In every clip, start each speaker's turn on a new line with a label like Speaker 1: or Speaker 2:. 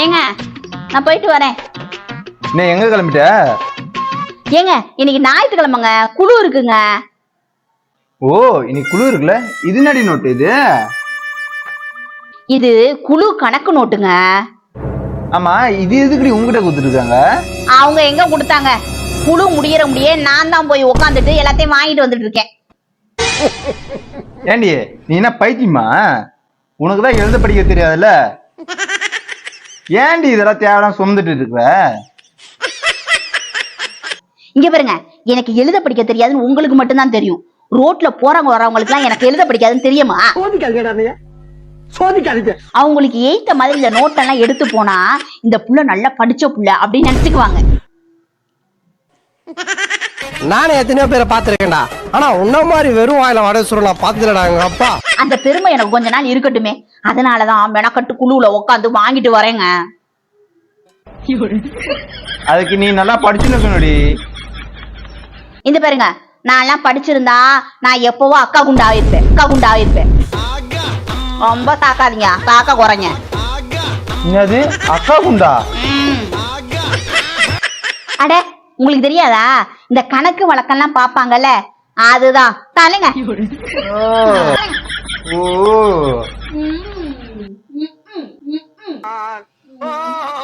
Speaker 1: ஏங்க நான் போயிட்டு வரேன்.
Speaker 2: நீ எங்க கிளம்பிட்ட?
Speaker 1: ஏங்க இன்னைக்கு ஞாயிற்றுக்கிழமைங்க குழு இருக்குங்க.
Speaker 2: ஓ இன்னைக்கு குழு இருக்குல்ல? இது நடி நோட்டு இது?
Speaker 1: இது குழு கணக்கு நோட்டுங்க.
Speaker 2: ஆமா இது எதுக்குடி உங்ககிட்ட கொடுத்துருக்காங்க
Speaker 1: அவங்க எங்க கொடுத்தாங்க? குழு முடியற முடிய நான் தான் போய் உக்காந்துட்டு எல்லாத்தையும் வாங்கிட்டு வந்துட்டு இருக்கேன்.
Speaker 2: ஏண்டி நீ என்ன பைத்தியமா? உனக்கு தான் எழுத படிக்க தெரியாதுல்ல? ஏண்டி இதெல்லாம் தேவையான சுமந்துட்டு இருக்கிற
Speaker 1: இங்க பாருங்க எனக்கு எழுத படிக்க தெரியாதுன்னு உங்களுக்கு மட்டும்தான் தெரியும். ரோட்ல போறவங்க வரவங்களுக்கு எனக்கு எழுத படிக்காதுன்னு தெரியுமா? அவங்களுக்கு ஏத்த மாதிரி இந்த நோட்டெல்லாம் எடுத்து போனா இந்த புள்ள நல்லா படிச்ச புள்ள அப்படின்னு நினைச்சுக்குவாங்க.
Speaker 3: நானே எத்தனையோ பேரை பார்த்திருக்கேன்டா. ஆனா உன்ன மாதிரி வெறும் வாயில வடை சுருள் நான் பார்த்ததுலடா எங்க அப்பா.
Speaker 1: அந்த பெருமை எனக்கு கொஞ்ச நாள் இருக்கட்டுமே. அதனாலதான் மெனக்கட்டு குழுவுல உட்காந்து வாங்கிட்டு வரேங்க.
Speaker 2: அதுக்கு நீ நல்லா படிச்சுனுக்கணுடி
Speaker 1: இந்த பாருங்க நான் எல்லாம் படிச்சிருந்தா நான் எப்பவோ அக்கா குண்டா ஆயிருப்பேன் அக்கா குண்டா ஆயிருப்பேன். ரொம்ப தாக்காதீங்க தாக்க குறைங்க.
Speaker 2: என்னது? அக்கா குண்டா?
Speaker 1: அட உங்களுக்கு தெரியாதா? இந்த கணக்கு வழக்கம்லாம் பாப்பாங்கல்ல அதுதான். தலைங்க
Speaker 2: ஓ.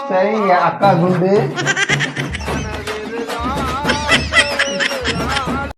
Speaker 2: சரிங்க அக்கா குண்டு.